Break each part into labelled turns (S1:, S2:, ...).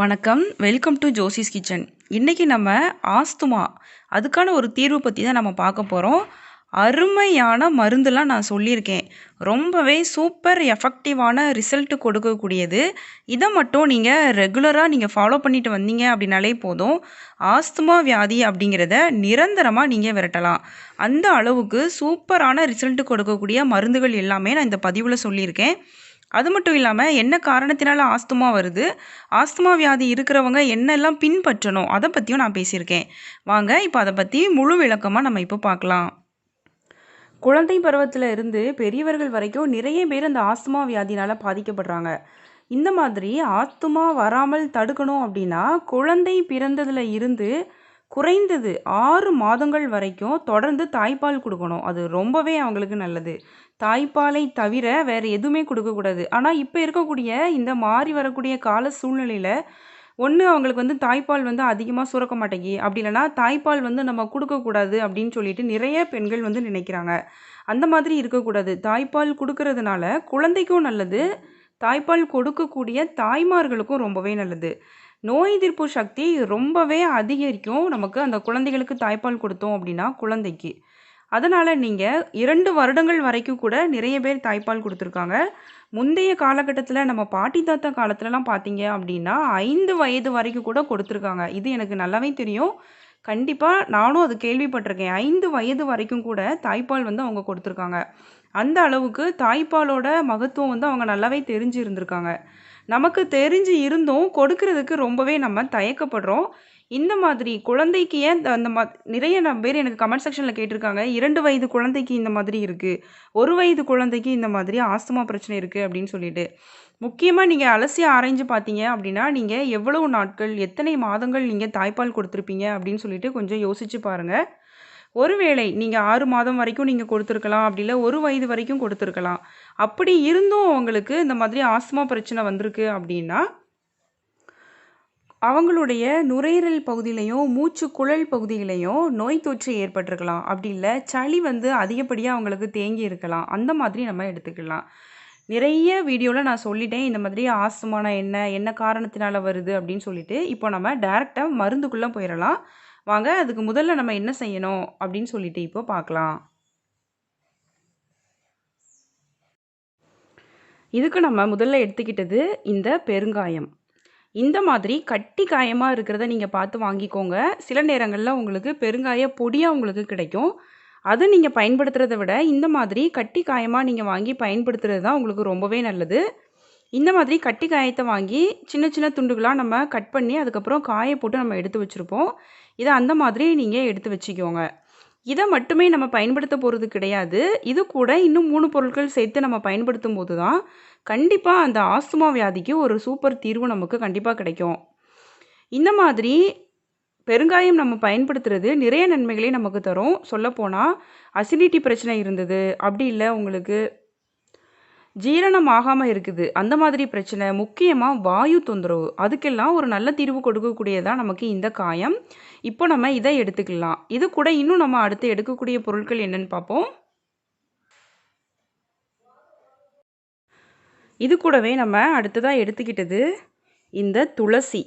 S1: வணக்கம். Welcome to Josie's kitchen இன்றைக்கி நம்ம ஆஸ்துமா அதுக்கான ஒரு தீர்வு பற்றி தான் நம்ம பார்க்க போகிறோம் அருமையான மருந்துலாம் நான் சொல்லியிருக்கேன். ரொம்பவே சூப்பர் எஃபெக்டிவான ரிசல்ட் கொடுக்கக்கூடியது. இதை மட்டும் நீங்கள் ரெகுலராக நீங்கள் ஃபாலோ பண்ணிட்டு வந்தீங்க அப்படின்னாலே போதும். ஆஸ்துமா வியாதி அப்படிங்கிறத நிரந்தரமாக நீங்கள் விரட்டலாம். அந்த அளவுக்கு சூப்பரான ரிசல்ட் கொடுக்கக்கூடிய மருந்துகள் எல்லாமே நான் இந்த பதிவில் சொல்லியிருக்கேன். அது மட்டும் இல்லாமல் என்ன காரணத்தினால ஆஸ்துமா வருது? ஆஸ்துமா வியாதி இருக்கிறவங்க என்னெல்லாம் பின்பற்றணும்? அதை பற்றியும் நான் பேசியிருக்கேன். வாங்க இப்போ அதை பற்றி முழு விளக்கமாக நம்ம இப்போ பார்க்கலாம் குழந்தை பருவத்தில் இருந்து பெரியவர்கள் வரைக்கும் நிறைய பேர் அந்த ஆஸ்துமா வியாதினால் பாதிக்கப்படுறாங்க. இந்த மாதிரி ஆஸ்துமா வராமல் தடுக்கணும் அப்படின்னா குழந்தை பிறந்ததில் இருந்து குறைந்தது ஆறு மாதங்கள் வரைக்கும் தொடர்ந்து தாய்ப்பால் கொடுக்கணும். அது ரொம்பவே அவங்களுக்கு நல்லது. தாய்ப்பாலை தவிர வேறு எதுவுமே கொடுக்கக்கூடாது. ஆனால் இப்போ இருக்கக்கூடிய இந்த மாறி வரக்கூடிய கால சூழ்நிலையில் ஒன்று அவங்களுக்கு வந்து தாய்ப்பால் வந்து அதிகமாக சுரக்க மாட்டேங்கி அப்படி இல்லைனா தாய்ப்பால் வந்து நம்ம கொடுக்கக்கூடாது அப்படின்னு சொல்லிட்டு நிறைய பெண்கள் வந்து நினைக்கிறாங்க. அந்த மாதிரி இருக்கக்கூடாது. தாய்ப்பால் கொடுக்கறதுனால குழந்தைக்கும் நல்லது தாய்ப்பால் கொடுக்கக்கூடிய தாய்மார்களுக்கும் ரொம்பவே நல்லது. நோய் எதிர்ப்பு சக்தி ரொம்பவே அதிகரிக்கும். நமக்கு அந்த குழந்தைகளுக்கு தாய்ப்பால் கொடுத்தோம் அப்படின்னா குழந்தைக்கு. அதனால் நீங்கள் இரண்டு வருடங்கள் வரைக்கும் கூட நிறைய பேர் தாய்ப்பால் கொடுத்துருக்காங்க. முந்தைய காலகட்டத்தில் நம்ம பாட்டி தாத்தா காலத்துலலாம் பார்த்தீங்க அப்படின்னா ஐந்து வயது வரைக்கும் கூட கொடுத்துருக்காங்க. இது எனக்கு நல்லாவே தெரியும். கண்டிப்பாக நானும் அது கேள்விப்பட்டிருக்கேன். ஐந்து வயது வரைக்கும் கூட தாய்ப்பால் வந்து அவங்க கொடுத்துருக்காங்க. அந்த அளவுக்கு தாய்ப்பாலோட மகத்துவம் வந்து அவங்க நல்லாவே தெரிஞ்சு இருந்திருக்காங்க நமக்கு தெரிஞ்சு இருந்தும் கொடுக்கறதுக்கு ரொம்பவே நம்ம தயக்கப்படுறோம். இந்த மாதிரி குழந்தைக்கு ஏன் அந்த மா நிறைய பேர் எனக்கு கமெண்ட் செக்ஷனில் கேட்டிருக்காங்க. இரண்டு வயது குழந்தைக்கு இந்த மாதிரி இருக்குது ஒரு வயது குழந்தைக்கு இந்த மாதிரி ஆஸ்துமா பிரச்சனை இருக்குது அப்படின்னு சொல்லிட்டு. முக்கியமாக நீங்கள் அலசி ஆராய்ஞ்சு பார்த்தீங்க அப்படின்னா நீங்கள் எவ்வளவு நாட்கள் எத்தனை மாதங்கள் நீங்கள் தாய்ப்பால் கொடுத்துருப்பீங்க அப்படின்னு சொல்லிட்டு கொஞ்சம் யோசித்து பாருங்கள் ஒருவேளை நீங்கள் ஆறு மாதம் வரைக்கும் நீங்கள் கொடுத்துருக்கலாம் அப்படி இல்லை ஒரு வயது வரைக்கும் கொடுத்துருக்கலாம். அப்படி இருந்தும் அவங்களுக்கு இந்த மாதிரி ஆஸ்துமா பிரச்சனை வந்திருக்கு அப்படின்னா அவங்களுடைய நுரையீரல் பகுதியிலையும் மூச்சு குழல் பகுதியிலையும் நோய் தொற்று ஏற்பட்டிருக்கலாம். அப்படி இல்லை சளி வந்து அதிகப்படியாக அவங்களுக்கு தேங்கி இருக்கலாம். அந்த மாதிரி நம்ம எடுத்துக்கலாம். நிறைய வீடியோவில் நான் சொல்லிட்டேன் இந்த மாதிரி ஆஸ்துமான என்ன என்ன காரணத்தினால வருது அப்படின்னு சொல்லிட்டு. இப்போ நம்ம டேரெக்டாக மருந்துக்குள்ளே போயிடலாம். வாங்க அதுக்கு முதல்ல நம்ம என்ன செய்யணும் அப்படின்னு சொல்லிட்டு இப்போ பார்க்கலாம். இதுக்கு நம்ம முதல்ல எடுத்துக்கிட்டது இந்த பெருங்காயம். இந்த மாதிரி கட்டி காயமாக இருக்கிறத நீங்கள் பார்த்து வாங்கிக்கோங்க. சில நேரங்களில் உங்களுக்கு பெருங்காய பொடியாக உங்களுக்கு கிடைக்கும். அதை நீங்கள் பயன்படுத்துகிறத விட இந்த மாதிரி கட்டி காயமாக நீங்கள் வாங்கி பயன்படுத்துகிறது தான் உங்களுக்கு ரொம்பவே நல்லது. இந்த மாதிரி கட்டி காயத்தை வாங்கி சின்ன சின்ன துண்டுகளாக நம்ம கட் பண்ணி அதுக்கப்புறம் காய போட்டு நம்ம எடுத்து வச்சுருப்போம். இதை அந்த மாதிரி நீங்கள் எடுத்து வச்சுக்கோங்க. இதை மட்டுமே நம்ம பயன்படுத்த போகிறது கிடையாது. இது கூட இன்னும் மூணு பொருட்கள் சேர்த்து நம்ம பயன்படுத்தும் போது தான் கண்டிப்பாக அந்த ஆஸ்துமா வியாதிக்கு ஒரு சூப்பர் தீர்வு நமக்கு கண்டிப்பாக கிடைக்கும். இந்த மாதிரி பெருங்காயம் நம்ம பயன்படுத்துறது நிறைய நன்மைகளை நமக்கு தரும். சொல்லப்போனால் அசிடிட்டி பிரச்சனை இருந்தது. அப்படி இல்லை உங்களுக்கு ஜீரணம் ஆகாமல் இருக்குது. அந்த மாதிரி பிரச்சனை முக்கியமாக வாயு தொந்தரவு. அதுக்கெல்லாம் ஒரு நல்ல தீர்வு கொடுக்கக்கூடியதான் நமக்கு இந்த காயம். இப்போ நம்ம இதை எடுத்துக்கலாம். இது கூட இன்னும் நம்ம அடுத்து எடுக்கக்கூடிய பொருட்கள் என்னன்னு பார்ப்போம். இது கூடவே நம்ம அடுத்ததாக எடுத்துக்கிட்டது இந்த துளசி.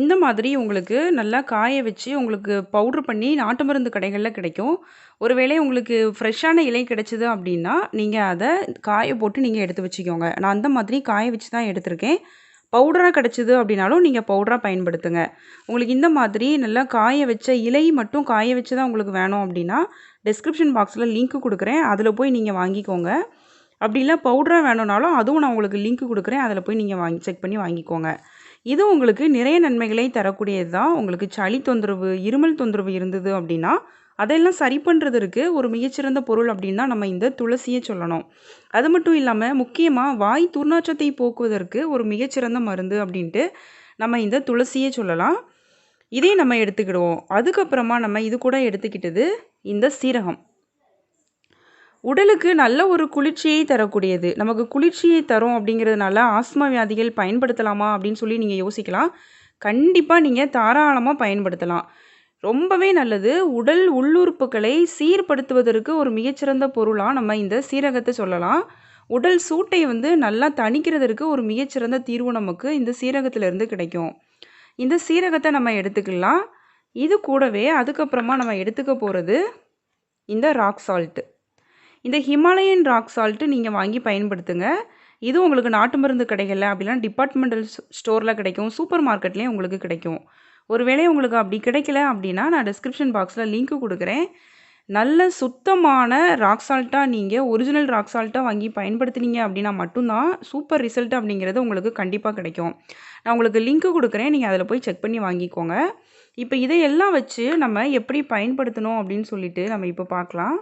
S1: இந்த மாதிரி உங்களுக்கு நல்லா காய வச்சு உங்களுக்கு பவுட்ரு பண்ணி நாட்டு மருந்து கடைகளில் கிடைக்கும். ஒருவேளை உங்களுக்கு ஃப்ரெஷ்ஷான இலை கிடைச்சிது அப்படின்னா நீங்கள் அதை காய போட்டு நீங்கள் எடுத்து வச்சுக்கோங்க. நான் அந்த மாதிரி காய வச்சு தான் எடுத்திருக்கேன். பவுடராக கிடச்சிது அப்படின்னாலும் நீங்கள் பவுடராக பயன்படுத்துங்க. உங்களுக்கு இந்த மாதிரி நல்லா காய வச்ச இலை மட்டும் காய வச்சு தான் உங்களுக்கு வேணும் அப்படின்னா டிஸ்கிரிப்ஷன் பாக்ஸில் லிங்க் கொடுக்குறேன். அதில் போய் நீங்கள் வாங்கிக்கோங்க. அப்படி இல்லை பவுடராக வேணும்னாலும் அதுவும் நான் உங்களுக்கு லிங்க் கொடுக்குறேன். அதில் போய் நீங்கள் வாங்கி செக் பண்ணி வாங்கிக்கோங்க. இது உங்களுக்கு நிறைய நன்மைகளை தரக்கூடியது தான் உங்களுக்கு சளி தொந்தரவு இருமல் தொந்தரவு இருந்தது அப்படின்னா அதெல்லாம் சரி பண்ணுறதற்கு ஒரு மிகச்சிறந்த பொருள் அப்படின்னு தான் நம்ம இந்த துளசியை சொல்லணும். அது மட்டும் இல்லாமல் முக்கியமாக வாய் துர்நாற்றத்தை போக்குவதற்கு ஒரு மிகச்சிறந்த மருந்து அப்படின்ட்டு நம்ம இந்த துளசியை சொல்லலாம். இதே நம்ம எடுத்துக்கிடுவோம். அதுக்கப்புறமா நம்ம இது கூட எடுத்துக்கிட்டது இந்த சீரகம். உடலுக்கு நல்ல ஒரு குளிர்ச்சியை தரக்கூடியது. நமக்கு குளிர்ச்சியை தரும் அப்படிங்கிறதுனால ஆஸ்மா வியாதிகள் பயன்படுத்தலாமா அப்படின்னு சொல்லி நீங்கள் யோசிக்கலாம். கண்டிப்பாக நீங்கள் தாராளமாக பயன்படுத்தலாம். ரொம்பவே நல்லது. உடல் உள்ளுறுப்புகளை சீர்படுத்துவதற்கு ஒரு மிகச்சிறந்த பொருளாக நம்ம இந்த சீரகத்தை சொல்லலாம். உடல் சூட்டை வந்து நல்லா தணிக்கிறதற்கு ஒரு மிகச்சிறந்த தீர்வு நமக்கு இந்த சீரகத்திலேருந்து கிடைக்கும். இந்த சீரகத்தை நம்ம எடுத்துக்கலாம். இது கூடவே அதுக்கப்புறமா நம்ம எடுத்துக்க போகிறது இந்த ராக் சால்ட்டு இந்த ஹிமாலயன் ராக் சால்ட்டு நீங்கள் வாங்கி பயன்படுத்துங்க. இது உங்களுக்கு நாட்டு மருந்து கிடைக்கல அப்படிலாம் டிபார்ட்மெண்டல் ஸ்டோரில் கிடைக்கும். சூப்பர் மார்க்கெட்லேயும் உங்களுக்கு கிடைக்கும். ஒருவேளை உங்களுக்கு அப்படி கிடைக்கல அப்படின்னா நான் டிஸ்கிரிப்ஷன் பாக்ஸில் லிங்க்கு கொடுக்குறேன். நல்ல சுத்தமான ராக் சால்ட்டாக நீங்கள் ஒரிஜினல் ராக் சால்ட்டாக வாங்கி பயன்படுத்துனீங்க அப்படின்னா மட்டும்தான் சூப்பர் ரிசல்ட் அப்படிங்கிறது உங்களுக்கு கண்டிப்பாக கிடைக்கும். நான் உங்களுக்கு லிங்க்கு கொடுக்குறேன். நீங்கள் அதில் போய் செக் பண்ணி வாங்கிக்கோங்க. இப்போ இதையெல்லாம் வச்சு நம்ம எப்படி பயன்படுத்தணும் அப்படின்னு சொல்லிட்டு நம்ம இப்போ பார்க்கலாம்.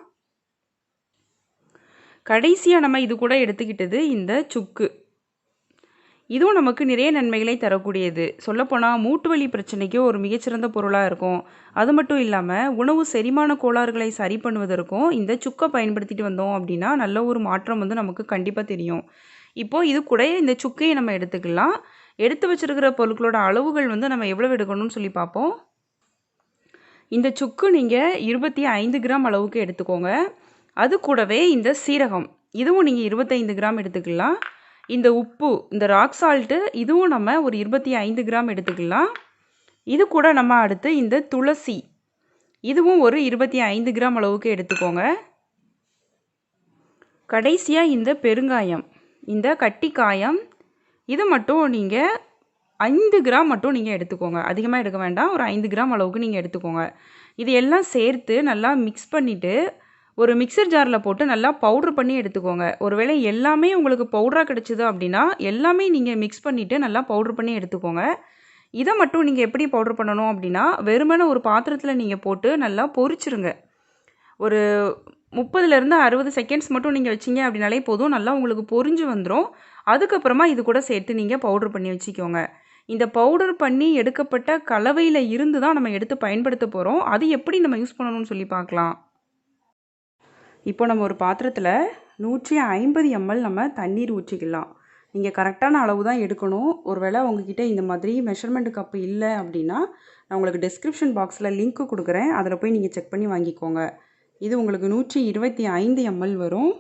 S1: கடைசியாக நம்ம இது கூட எடுத்துக்கிட்டது இந்த சுக்கு. இதுவும் நமக்கு நிறைய நன்மைகளை தரக்கூடியது. சொல்லப்போனால் மூட்டு வலி பிரச்சனைக்கு ஒரு மிகச்சிறந்த பொருளாக இருக்கும். அது மட்டும் இல்லாமல் உணவு செரிமான கோளாறுகளை சரி பண்ணுவதற்கும் இந்த சுக்கை பயன்படுத்திட்டு வந்தோம் அப்படின்னா நல்ல ஒரு மாற்றம் வந்து நமக்கு கண்டிப்பாக தெரியும். இப்போது இது கூட இந்த சுக்கையை நம்ம எடுத்துக்கலாம். எடுத்து வச்சிருக்கிற பொருட்களோட அளவுகள் வந்து நம்ம எவ்வளோ எடுக்கணும்னு சொல்லி பார்ப்போம். இந்த சுக்கு நீங்கள் இருபத்தி ஐந்து கிராம் அளவுக்கு எடுத்துக்கோங்க. அது கூடவே இந்த சீரகம். இதுவும் நீங்கள் இருபத்தைந்து கிராம் எடுத்துக்கலாம். இந்த உப்பு இந்த ராக் சால்ட்டு இதுவும் நம்ம ஒரு இருபத்தி ஐந்து கிராம் எடுத்துக்கலாம். இது கூட நம்ம அடுத்து இந்த துளசி. இதுவும் ஒரு இருபத்தி ஐந்து கிராம் அளவுக்கு எடுத்துக்கோங்க. கடைசியாக இந்த பெருங்காயம் இந்த கட்டி காயம் இது மட்டும் நீங்கள் ஐந்து கிராம் மட்டும் நீங்கள் எடுத்துக்கோங்க. அதிகமாக எடுக்க வேண்டாம். ஒரு ஐந்து கிராம் அளவுக்கு நீங்கள் எடுத்துக்கோங்க. இது எல்லாம் சேர்த்து நல்லா மிக்ஸ் பண்ணிவிட்டு ஒரு மிக்சர் ஜாரில் போட்டு நல்லா பவுட்ரு பண்ணி எடுத்துக்கோங்க. ஒருவேளை எல்லாமே உங்களுக்கு பவுடராக கிடச்சிது அப்படின்னா எல்லாமே நீங்கள் மிக்ஸ் பண்ணிவிட்டு நல்லா பவுட்ரு பண்ணி எடுத்துக்கோங்க. இதை மட்டும் நீங்கள் எப்படி பவுட்ரு பண்ணணும் அப்படின்னா வெறுமனே ஒரு பாத்திரத்தில் நீங்கள் போட்டு நல்லா பொரிச்சிருங்க. ஒரு முப்பதுலேருந்து அறுபது செகண்ட்ஸ் மட்டும் நீங்கள் வச்சிங்க அப்படின்னாலே போதும். நல்லா உங்களுக்கு பொரிஞ்சு வந்துடும் அதுக்கப்புறமா இது கூட சேர்த்து நீங்கள் பவுட்ரு பண்ணி வச்சுக்கோங்க. இந்த பவுடர் பண்ணி எடுக்கப்பட்ட கலவையில் இருந்து தான் நம்ம எடுத்து பயன்படுத்த போகிறோம் அது எப்படி நம்ம யூஸ் பண்ணணும்னு சொல்லி பார்க்கலாம். இப்போ நம்ம ஒரு பாத்திரத்தில் நூற்றி ஐம்பது எம்எல் நம்ம தண்ணீர் ஊற்றிக்கலாம். நீங்கள் கரெக்டான அளவு தான் எடுக்கணும். ஒருவேளை உங்ககிட்ட இந்த மாதிரி மெஷர்மெண்ட் கப்பு இல்லை அப்படின்னா நான் உங்களுக்கு டிஸ்கிரிப்ஷன் பாக்ஸில் லிங்க்கு கொடுக்குறேன். அதில் போய் நீங்கள் செக் பண்ணி வாங்கிக்கோங்க. இது உங்களுக்கு நூற்றி இருபத்தி ஐந்து எம்எல் வரும்.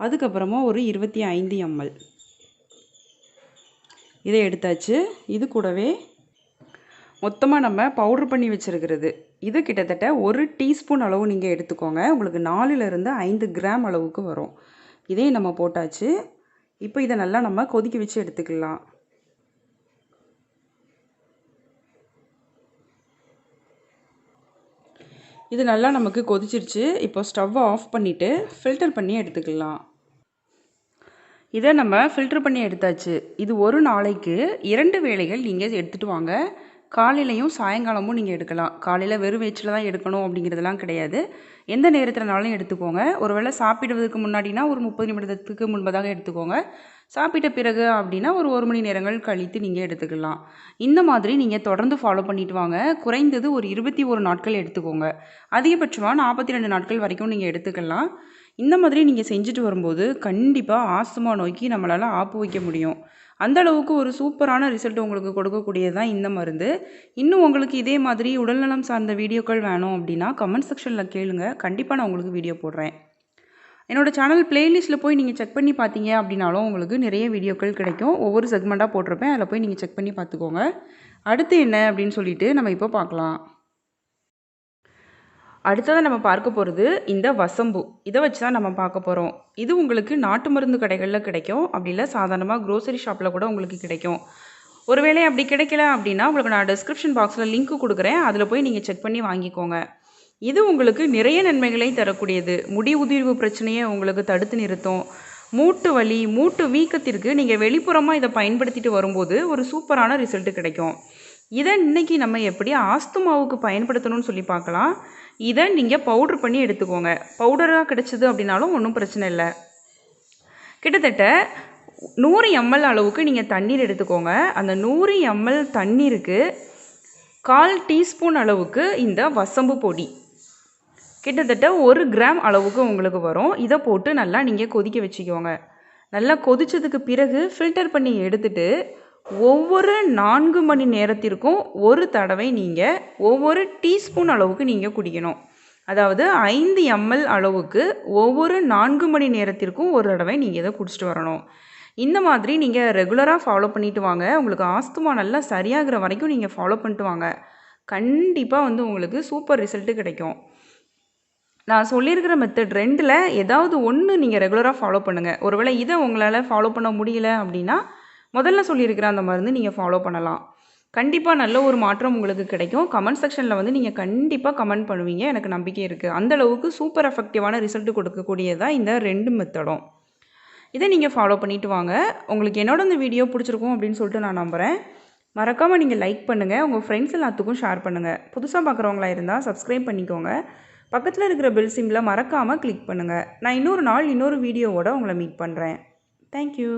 S1: அதுக்கப்புறமா ஒரு இருபத்தி ஐந்து எம்எல். இதை எடுத்தாச்சு. இது கூடவே மொத்தமாக நம்ம பவுட்ரு பண்ணி வச்சுருக்கிறது. இது கிட்டத்தட்ட ஒரு டீஸ்பூன் அளவு நீங்கள் எடுத்துக்கோங்க. உங்களுக்கு நாலுலேருந்து ஐந்து கிராம் அளவுக்கு வரும். இதையும் நம்ம போட்டாச்சு. இப்போ இதை நல்லா நம்ம கொதிக்க வச்சு எடுத்துக்கலாம். இது நல்லா நமக்கு கொதிச்சிருச்சு. இப்போ ஸ்டவ்வை ஆஃப் பண்ணிவிட்டு ஃபில்டர் பண்ணி எடுத்துக்கலாம். இதை நம்ம ஃபில்ட்ரு பண்ணி எடுத்தாச்சு. இது ஒரு நாளைக்கு இரண்டு வேளைகள் நீங்கள் எடுத்துகிட்டு வாங்க. காலையிலையும் சாயங்காலமும் நீங்கள் எடுக்கலாம். காலையில் வெறும் வயிற்றில் தான் எடுக்கணும் அப்படிங்கிறதெல்லாம் கிடையாது. எந்த நேரத்தில்னாலும் எடுத்துக்கோங்க. ஒருவேளை சாப்பிடுவதற்கு முன்னாடினா ஒரு முப்பது நிமிடத்துக்கு முன்பதாக எடுத்துக்கோங்க. சாப்பிட்ட பிறகு அப்படின்னா ஒரு ஒரு மணி நேரங்கள் கழித்து நீங்கள் எடுத்துக்கலாம். இந்த மாதிரி நீங்கள் தொடர்ந்து ஃபாலோ பண்ணிட்டு வாங்க. குறைந்தது ஒரு இருபத்தி ஒரு நாட்கள் எடுத்துக்கோங்க. அதிகபட்சமாக நாற்பத்தி ரெண்டு நாட்கள் வரைக்கும் நீங்கள் எடுத்துக்கலாம். இந்த மாதிரி நீங்கள் செஞ்சுட்டு வரும்போது கண்டிப்பாக ஆஸ்துமா நோய்க்கு நம்மளால் ஆப்பு வைக்க முடியும். அந்த அளவுக்கு ஒரு சூப்பரான ரிசல்ட் உங்களுக்கு கொடுக்கக்கூடியது தான் இந்த மருந்து. இன்னும் உங்களுக்கு இதே மாதிரி உடல்நலம் சார்ந்த வீடியோக்கள் வேணும் அப்படின்னா கமெண்ட் செக்ஷனில் கேளுங்க. கண்டிப்பாக நான் உங்களுக்கு வீடியோ போடுறேன். என்னோட சேனல் பிளேலிஸ்ட்டில் போய் நீங்கள் செக் பண்ணி பார்த்தீங்க அப்படின்னாலும் உங்களுக்கு நிறைய வீடியோக்கள் கிடைக்கும். ஒவ்வொரு செக்மெண்ட்டாக போட்டிருப்பேன். அதில் போய் நீங்கள் செக் பண்ணி பார்த்துக்கோங்க. அடுத்து என்ன அப்படின்னு சொல்லிட்டு நம்ம இப்போ பார்க்கலாம். அடுத்ததாக நம்ம பார்க்க போகிறது இந்த வசம்பு. இதை வச்சு தான் நம்ம பார்க்க போகிறோம் இது உங்களுக்கு நாட்டு மருந்து கடைகளில் கிடைக்கும். அப்படி இல்லை சாதாரணமாக க்ரோசரி ஷாப்பில் கூட உங்களுக்கு கிடைக்கும். ஒருவேளை அப்படி கிடைக்கல அப்படின்னா உங்களுக்கு நான் டிஸ்கிரிப்ஷன் பாக்ஸில் லிங்க் கொடுக்குறேன். அதில் போய் நீங்கள் செக் பண்ணி வாங்கிக்கோங்க. இது உங்களுக்கு நிறைய நன்மைகளை தரக்கூடியது. முடி உதிர்வு பிரச்சனையை உங்களுக்கு தடுத்து நிறுத்தும். மூட்டு வலி மூட்டு வீக்கத்திற்கு நீங்கள் வெளிப்புறமாக இதை பயன்படுத்திட்டு வரும்போது ஒரு சூப்பரான ரிசல்ட் கிடைக்கும். இதை இன்னைக்கு நம்ம எப்படி ஆஸ்துமாவுக்கு பயன்படுத்தணும்னு சொல்லி பார்க்கலாம். இதை நீங்கள் பவுட்ரு பண்ணி எடுத்துக்கோங்க. பவுடராக கிடச்சிது அப்படின்னாலும் ஒன்றும் பிரச்சனை இல்லை. கிட்டத்தட்ட நூறு எம்எல் அளவுக்கு நீங்கள் தண்ணீர் எடுத்துக்கோங்க. அந்த நூறு எம்எல் தண்ணீருக்கு கால் டீஸ்பூன் அளவுக்கு இந்த வசம்பு பொடி. கிட்டத்தட்ட ஒரு கிராம் அளவுக்கு உங்களுக்கு வரும். இதை போட்டு நல்லா நீங்கள் கொதிக்க வச்சுக்கோங்க. நல்லா கொதித்ததுக்கு பிறகு ஃபில்டர் பண்ணி எடுத்துகிட்டு ஒவ்வொரு நான்கு மணி நேரத்திற்கும் ஒரு தடவை நீங்கள் ஒவ்வொரு டீஸ்பூன் அளவுக்கு நீங்கள் குடிக்கணும். அதாவது ஐந்து எம்எல் அளவுக்கு ஒவ்வொரு நான்கு மணி நேரத்திற்கும் ஒரு தடவை நீங்கள் இதை குடிச்சிட்டு வரணும். இந்த மாதிரி நீங்கள் ரெகுலராக ஃபாலோ பண்ணிட்டு வாங்க. உங்களுக்கு ஆஸ்துமா நல்லா சரியாகிற வரைக்கும் நீங்கள் ஃபாலோ பண்ணிட்டு வாங்க. கண்டிப்பாக வந்து உங்களுக்கு சூப்பர் ரிசல்ட்டு கிடைக்கும். நான் சொல்லியிருக்கிற மெத்தட் ரெண்டில் ஏதாவது ஒன்று நீங்கள் ரெகுலராக ஃபாலோ பண்ணுங்கள் ஒருவேளை இதை உங்களால் ஃபாலோ பண்ண முடியல அப்படின்னா முதல்ல சொல்லியிருக்கிற அந்த மருந்து நீங்கள் ஃபாலோ பண்ணலாம். கண்டிப்பாக நல்ல ஒரு மாற்றம் உங்களுக்கு கிடைக்கும். கமெண்ட் செக்ஷனில் வந்து நீங்கள் கண்டிப்பாக கமெண்ட் பண்ணுவீங்க. எனக்கு நம்பிக்கை இருக்குது அந்தளவுக்கு சூப்பர் எஃபெக்டிவான ரிசல்ட் கொடுக்கக்கூடியதாக இந்த ரெண்டு மெத்தடும் இதை நீங்கள் ஃபாலோ பண்ணிவிட்டு வாங்க. உங்களுக்கு என்னோட இந்த வீடியோ பிடிச்சிருக்கும் அப்படின்னு சொல்லிட்டு நான் நம்புகிறேன் மறக்காமல் நீங்கள் லைக் பண்ணுங்கள் உங்கள் ஃப்ரெண்ட்ஸ் எல்லாத்துக்கும் ஷேர் பண்ணுங்கள் புதுசாக பார்க்குறவங்களா இருந்தால் சப்ஸ்கிரைப் பண்ணிக்கோங்க. பக்கத்தில் இருக்கிற பெல் சிம்மில் மறக்காமல் கிளிக் பண்ணுங்கள் நான் இன்னொரு நாள் இன்னொரு வீடியோவோட உங்களை மீட் பண்ணுறேன் தேங்க்யூ